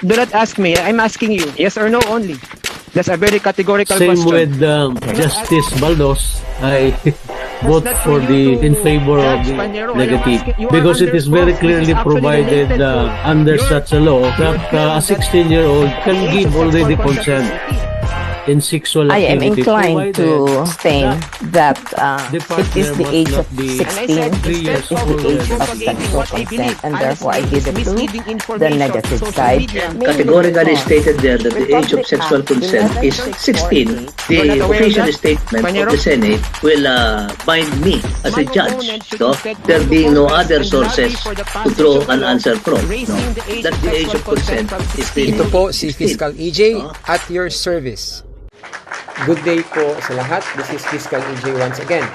do not ask me. I'm asking you. Yes or no only. That's a very categorical Same question. with um, Justice Baldos. I vote for for the in favor of the am negative asking- because it is very clearly is provided uh, under such a law that uh, a 16-year-old can give already consent. In sexual I am activity inclined to state that uh, it is the age of be 16 And I said, Three years instead old. the age of sexual consent, and therefore I give it to the negative side. categorically stated there that the age of sexual consent is 16. The official statement of the Senate will uh, bind me as a judge. So, there being to no other sources to draw an answer from. No, raising the age that of the age of consent is 16. Ito po si 16. Fiscal EJ at your service. Good day po sa lahat. This is Fiscal EJ once again.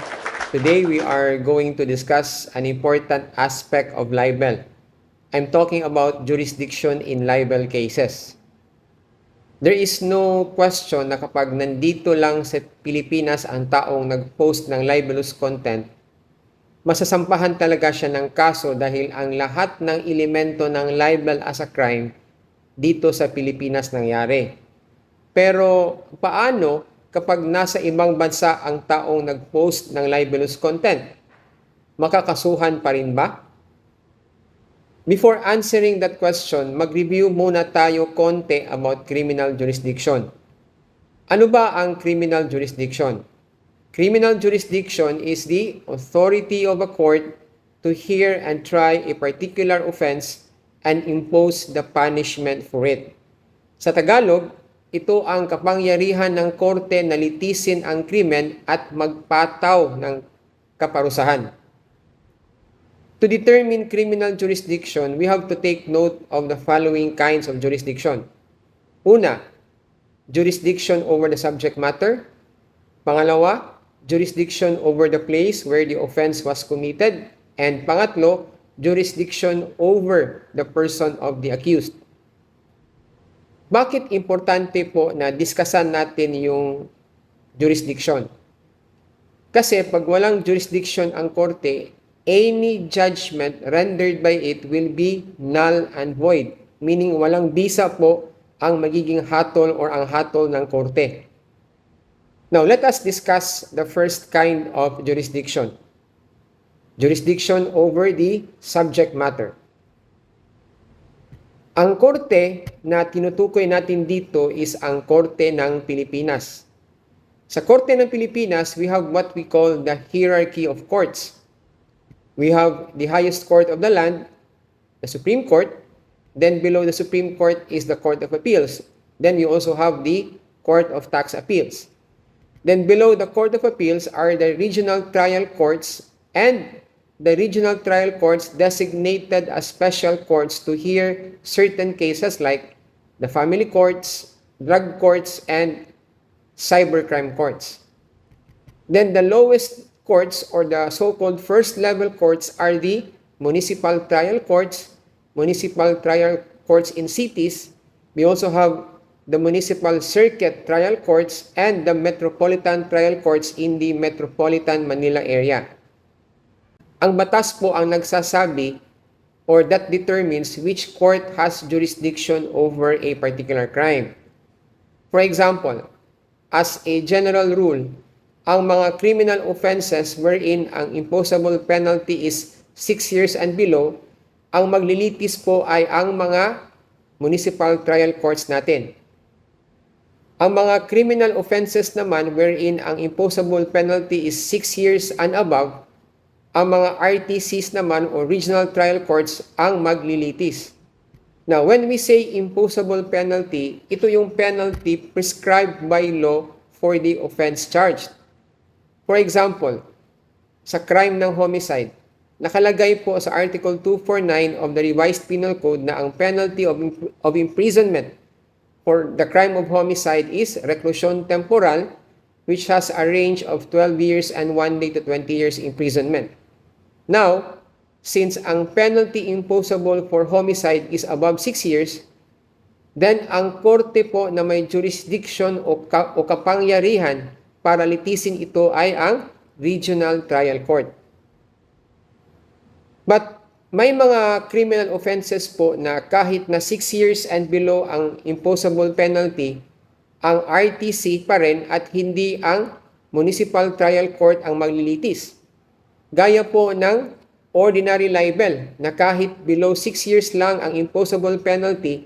Today we are going to discuss an important aspect of libel. I'm talking about jurisdiction in libel cases. There is no question na kapag nandito lang sa Pilipinas ang taong nag-post ng libelous content, masasampahan talaga siya ng kaso dahil ang lahat ng elemento ng libel as a crime dito sa Pilipinas nangyari. Pero paano kapag nasa ibang bansa ang taong nag-post ng libelous content? Makakasuhan pa rin ba? Before answering that question, mag-review muna tayo konti about criminal jurisdiction. Ano ba ang criminal jurisdiction? Criminal jurisdiction is the authority of a court to hear and try a particular offense and impose the punishment for it. Sa Tagalog, ito ang kapangyarihan ng korte na litisin ang krimen at magpataw ng kaparusahan. To determine criminal jurisdiction, we have to take note of the following kinds of jurisdiction. Una, jurisdiction over the subject matter. Pangalawa, jurisdiction over the place where the offense was committed. And pangatlo, jurisdiction over the person of the accused. Bakit importante po na diskasan natin yung jurisdiction? Kasi pag walang jurisdiction ang korte, any judgment rendered by it will be null and void. Meaning walang bisa po ang magiging hatol or ang hatol ng korte. Now, let us discuss the first kind of jurisdiction. Jurisdiction over the subject matter. Ang korte na tinutukoy natin dito is ang korte ng Pilipinas. Sa korte ng Pilipinas, we have what we call the hierarchy of courts. We have the highest court of the land, the Supreme Court. Then below the Supreme Court is the Court of Appeals. Then you also have the Court of Tax Appeals. Then below the Court of Appeals are the regional trial courts and the regional trial courts designated as special courts to hear certain cases like the family courts, drug courts, and cybercrime courts. Then the lowest courts or the so-called first level courts are the municipal trial courts, municipal trial courts in cities. We also have the municipal circuit trial courts and the metropolitan trial courts in the metropolitan Manila area. Ang batas po ang nagsasabi or that determines which court has jurisdiction over a particular crime. For example, as a general rule, ang mga criminal offenses wherein ang imposable penalty is 6 years and below, ang maglilitis po ay ang mga municipal trial courts natin. Ang mga criminal offenses naman wherein ang imposable penalty is 6 years and above, ang mga RTCs naman o regional trial courts ang maglilitis. Now, when we say imposable penalty, ito yung penalty prescribed by law for the offense charged. For example, sa crime ng homicide, nakalagay po sa Article 249 of the Revised Penal Code na ang penalty of, of imprisonment for the crime of homicide is reclusion temporal, which has a range of 12 years and 1 day to 20 years imprisonment. Now, since ang penalty imposable for homicide is above 6 years, then ang korte po na may jurisdiction o, ka- o kapangyarihan para litisin ito ay ang Regional Trial Court. But may mga criminal offenses po na kahit na 6 years and below ang imposable penalty, ang RTC pa rin at hindi ang municipal trial court ang maglilitis. Gaya po ng ordinary libel na kahit below 6 years lang ang imposable penalty,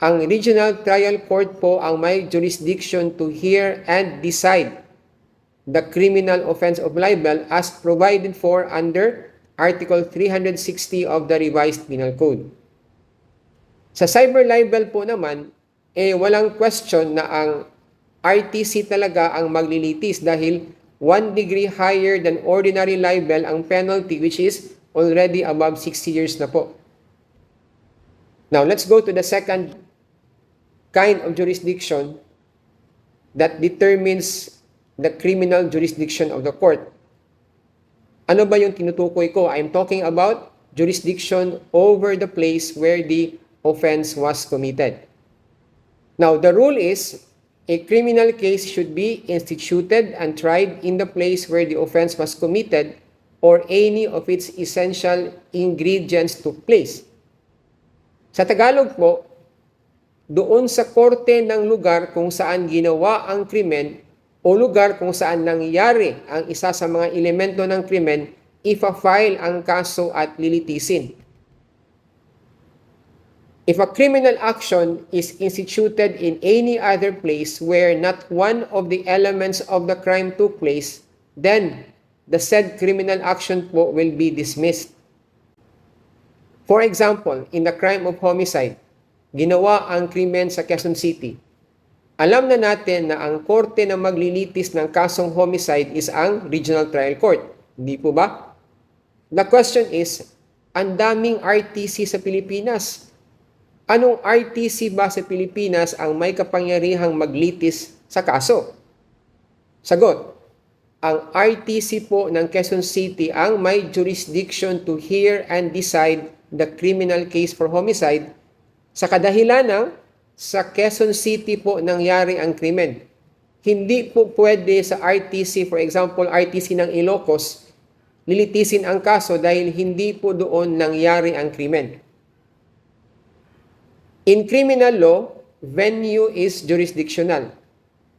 ang regional trial court po ang may jurisdiction to hear and decide the criminal offense of libel as provided for under Article 360 of the Revised Penal Code. Sa cyber libel po naman, eh walang question na ang RTC talaga ang maglilitis dahil one degree higher than ordinary libel ang penalty which is already above 60 years na po. Now, let's go to the second kind of jurisdiction that determines the criminal jurisdiction of the court. Ano ba yung tinutukoy ko? I'm talking about jurisdiction over the place where the offense was committed. Now, the rule is a criminal case should be instituted and tried in the place where the offense was committed or any of its essential ingredients took place. Sa Tagalog po, doon sa korte ng lugar kung saan ginawa ang krimen o lugar kung saan nangyari ang isa sa mga elemento ng krimen, ifa-file ang kaso at lilitisin. If a criminal action is instituted in any other place where not one of the elements of the crime took place, then the said criminal action po will be dismissed. For example, in the crime of homicide, ginawa ang krimen sa Quezon City. Alam na natin na ang korte na maglilitis ng kasong homicide is ang Regional Trial Court. Hindi po ba? The question is, ang daming RTC sa Pilipinas. Anong RTC ba sa Pilipinas ang may kapangyarihang maglitis sa kaso? Sagot, ang RTC po ng Quezon City ang may jurisdiction to hear and decide the criminal case for homicide sa kadahilan ng sa Quezon City po nangyari ang krimen. Hindi po pwede sa RTC, for example, RTC ng Ilocos, lilitisin ang kaso dahil hindi po doon nangyari ang krimen. In criminal law, venue is jurisdictional.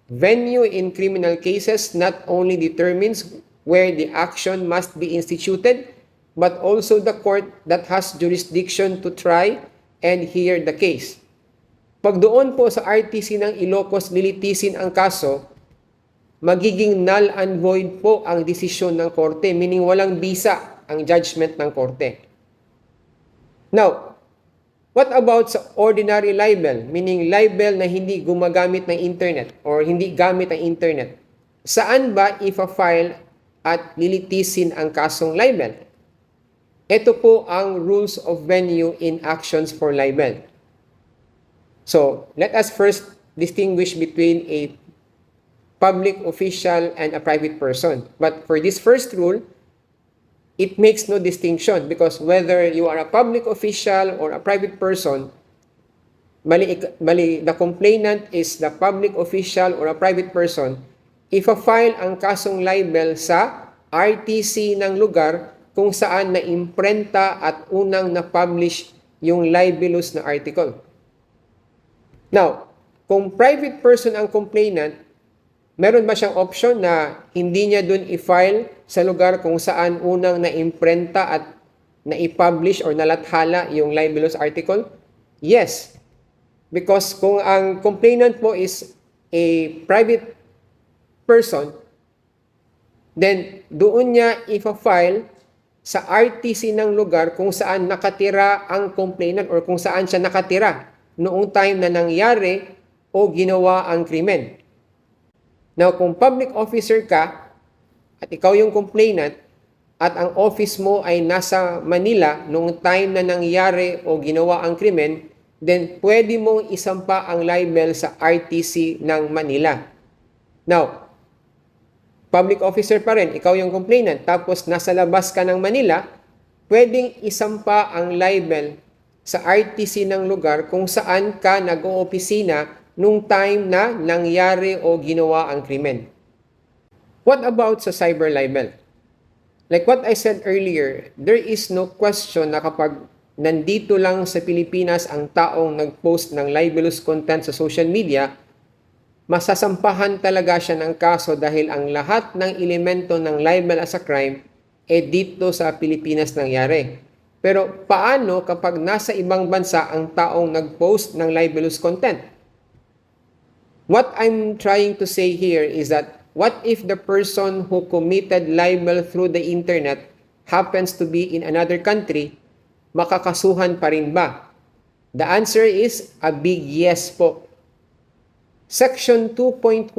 Venue in criminal cases not only determines where the action must be instituted, but also the court that has jurisdiction to try and hear the case. Pag doon po sa RTC ng Ilocos lilitisin ang kaso, magiging null and void po ang desisyon ng korte, meaning walang bisa ang judgment ng korte. Now, what about sa ordinary libel, meaning libel na hindi gumagamit ng internet or hindi gamit ang internet? Saan ba ifa-file at lilitisin ang kasong libel? Ito po ang rules of venue in actions for libel. So, let us first distinguish between a public official and a private person. But for this first rule, it makes no distinction because whether you are a public official or a private person, bali, bali the complainant is the public official or a private person, if a file ang kasong libel sa RTC ng lugar kung saan na-imprenta at unang na-publish yung libelous na article. Now, kung private person ang complainant, meron ba siyang option na hindi niya dun i-file sa lugar kung saan unang na-imprenta at na-publish or nalathala yung libelous article? Yes. Because kung ang complainant po is a private person, then doon niya i-file sa RTC ng lugar kung saan nakatira ang complainant or kung saan siya nakatira noong time na nangyari o ginawa ang krimen. Now, kung public officer ka at ikaw yung complainant at ang office mo ay nasa Manila noong time na nangyari o ginawa ang krimen, then pwede mong isampa ang libel sa RTC ng Manila. Now, public officer pa rin, ikaw yung complainant, tapos nasa labas ka ng Manila, pwedeng isampa ang libel sa RTC ng lugar kung saan ka nag-oopisina nung time na nangyari o ginawa ang krimen. What about sa cyber libel? Like what I said earlier, there is no question na kapag nandito lang sa Pilipinas ang taong nag-post ng libelous content sa social media, masasampahan talaga siya ng kaso dahil ang lahat ng elemento ng libel as a crime eh dito sa Pilipinas nangyari. Pero paano kapag nasa ibang bansa ang taong nag-post ng libelous content? What I'm trying to say here is that what if the person who committed libel through the internet happens to be in another country, makakasuhan pa rin ba? The answer is a big yes po. Section 2.1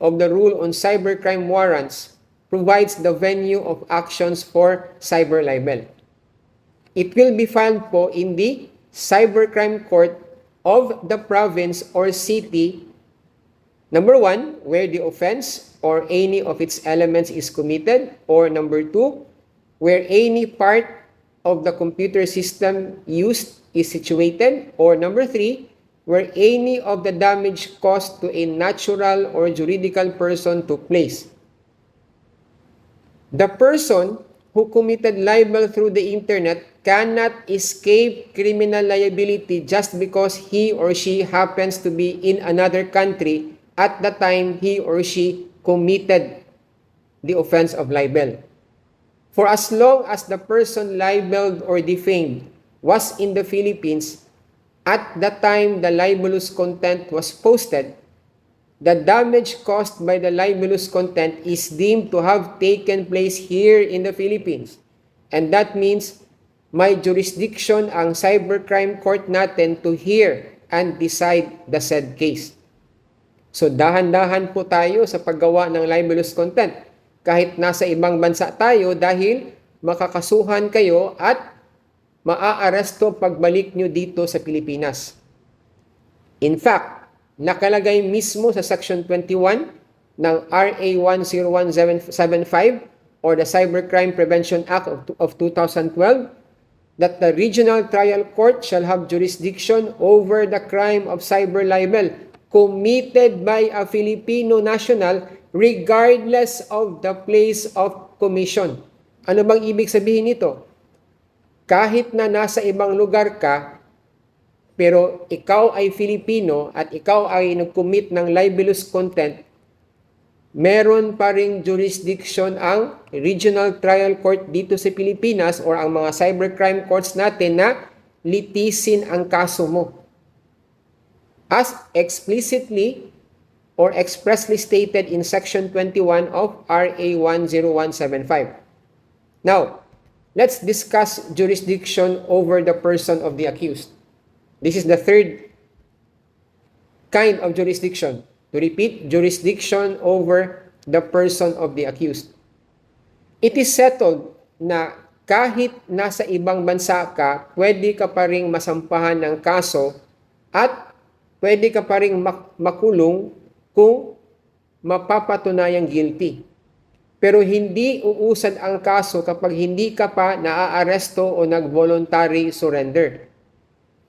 of the Rule on Cybercrime Warrants provides the venue of actions for cyber libel. It will be filed po in the Cybercrime Court of the province or city Number one, where the offense or any of its elements is committed. Or number two, where any part of the computer system used is situated. Or number three, where any of the damage caused to a natural or juridical person took place. The person who committed libel through the internet cannot escape criminal liability just because he or she happens to be in another country at the time he or she committed the offense of libel. For as long as the person libeled or defamed was in the Philippines at the time the libelous content was posted, the damage caused by the libelous content is deemed to have taken place here in the Philippines. And that means may jurisdiction ang cybercrime court natin to hear and decide the said case. So dahan-dahan po tayo sa paggawa ng libelous content. Kahit nasa ibang bansa tayo dahil makakasuhan kayo at maaaresto pagbalik nyo dito sa Pilipinas. In fact, nakalagay mismo sa Section 21 ng RA 10175 or the Cybercrime Prevention Act of, of 2012 that the regional trial court shall have jurisdiction over the crime of cyber libel committed by a Filipino national regardless of the place of commission. Ano bang ibig sabihin nito? Kahit na nasa ibang lugar ka, pero ikaw ay Filipino at ikaw ay nag-commit ng libelous content, meron pa ring jurisdiction ang regional trial court dito sa Pilipinas or ang mga cybercrime courts natin na litisin ang kaso mo as explicitly or expressly stated in Section 21 of RA 10175. Now, let's discuss jurisdiction over the person of the accused. This is the third kind of jurisdiction. To repeat, jurisdiction over the person of the accused. It is settled na kahit nasa ibang bansa ka, pwede ka pa ring masampahan ng kaso at pwede ka pa rin mak- makulong kung mapapatunayang guilty. Pero hindi uusad ang kaso kapag hindi ka pa naaaresto o nag-voluntary surrender.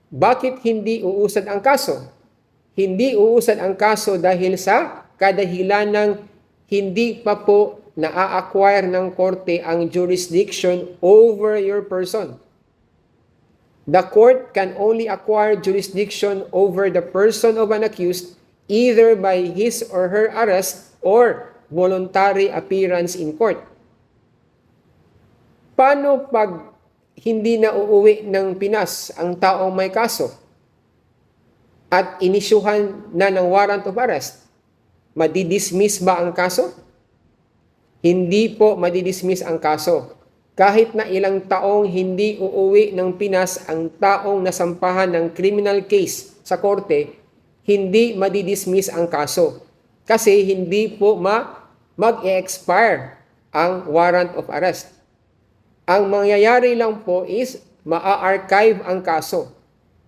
Bakit hindi uusad ang kaso? Hindi uusad ang kaso dahil sa kadahilan ng hindi pa po na-acquire ng korte ang jurisdiction over your person. The court can only acquire jurisdiction over the person of an accused either by his or her arrest or voluntary appearance in court. Paano pag hindi na uuwi ng Pinas ang taong may kaso at inisyuhan na ng warrant of arrest? Madidismiss ba ang kaso? Hindi po madidismiss ang kaso kahit na ilang taong hindi uuwi ng Pinas ang taong nasampahan ng criminal case sa korte, hindi madidismiss ang kaso. Kasi hindi po ma mag-expire ang warrant of arrest. Ang mangyayari lang po is maa-archive ang kaso.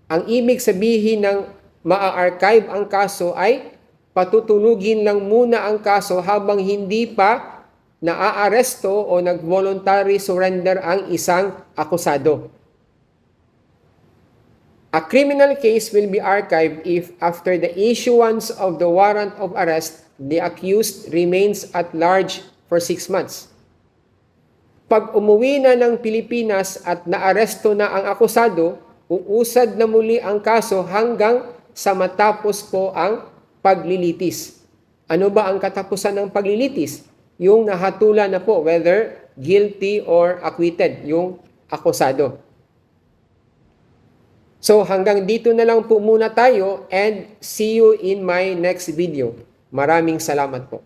Ang ibig sabihin ng maa-archive ang kaso ay patutulugin lang muna ang kaso habang hindi pa naaaresto o nag-voluntary surrender ang isang akusado. A criminal case will be archived if after the issuance of the warrant of arrest, the accused remains at large for six months. pag umuwi na ng Pilipinas at naaresto na ang akusado, uusad na muli ang kaso hanggang sa matapos po ang paglilitis. Ano ba ang katapusan ng paglilitis? Yung nahatula na po whether guilty or acquitted yung akusado. So hanggang dito na lang po muna tayo and see you in my next video. Maraming salamat po.